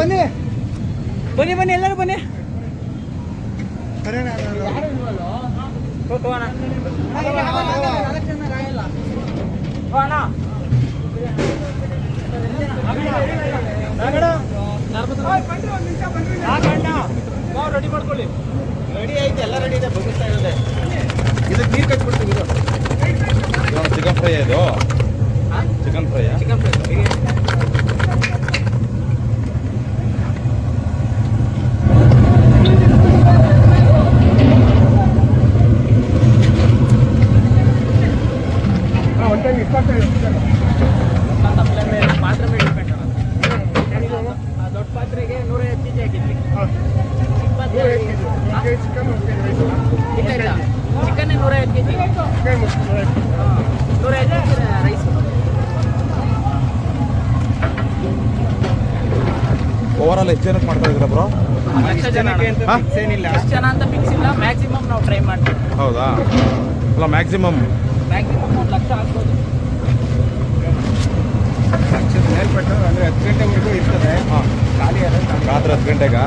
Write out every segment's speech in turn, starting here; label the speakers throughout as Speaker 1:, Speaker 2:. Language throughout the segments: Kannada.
Speaker 1: ಬನ್ನಿ. ಬನ್ನಿ ಬನ್ನಿ ಎಲ್ಲರೂ ಬನ್ನಿ. ರೆಡಿ ಮಾಡ್ಕೊಳ್ಳಿ.
Speaker 2: ರೆಡಿ ಐತೆ ಎಲ್ಲ ರೆಡಿ ಇದೆ ಬಗ್ಗಿಸ್ತಾ ಇರೋದೇ. ಇದಕ್ಕೆ ನೀರು ಕಚ್ಬಿಡ್ತೀವಿ ಇದು
Speaker 3: ಚಿಕನ್ ಫ್ರೈ ಇದು ಚಿಕನ್ ಫ್ರೈ
Speaker 2: ಚಿಕನ್ ಫ್ರೈ ಪಾತ್ರೆ ಮೇಲೆ ಡಿಪೆಂಡ್ ದೊಡ್ಡ ಪಾತ್ರೆಗೆ ನೂರೈವತ್ತು ಕೆ ಜಿ ಹಾಕಿದ್ವಿ ಚಿಕ್ಕ ಪಾತ್ರೆ ಇಲ್ಲ ಇಲ್ಲ ಚಿಕನ್ ನೂರೈವತ್ತು ಕೆ ಜಿ ನೂರೈವತ್ತು K G rice
Speaker 3: over all ಎಷ್ಟು ಜನಕ್ಕೆ ಮಾಡ್ತಾ ಇದ್ದೀರಾ ಬ್ರೋ
Speaker 2: ಲಕ್ಷ ಜನ
Speaker 3: ಹಾ?
Speaker 2: ಏನಿಲ್ಲ. ಅಷ್ಟು ಜನ ಅಂತ ಫಿಕ್ಸ್ ಇಲ್ಲ. ಮ್ಯಾಕ್ಸಿಮಮ್ ನಾವು ಟ್ರೈ ಮಾಡ್ತೀವಿ.
Speaker 3: ಹೌದಾ? ಅಲ್ಲ ಮ್ಯಾಕ್ಸಿಮಮ್
Speaker 2: ಮ್ಯಾಕ್ಸಿಮಮ್ ಒಂದು ಲಕ್ಷ ಆಗ್ಬೋದು.
Speaker 1: ಲಕ್ಷದ ಮೇಲ್ಪಟ್ಟು ಅಂದರೆ ಹತ್ತು ಗಂಟೆವರೆಗೂ ಇರ್ತದೆ
Speaker 3: ಹಾಂ.
Speaker 1: ಖಾಲಿ ಅದ
Speaker 3: ರಾತ್ರಿ ಹತ್ತು ಗಂಟೆಗಾ?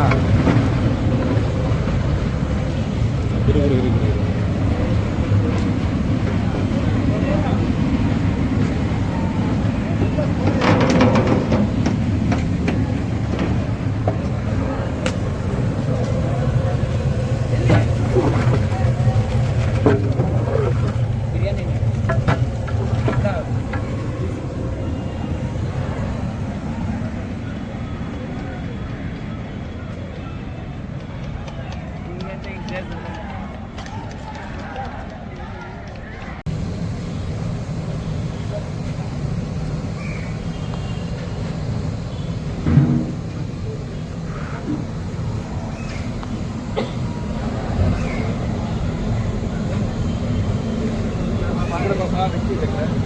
Speaker 3: Gracias.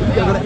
Speaker 2: तुमच्याकडे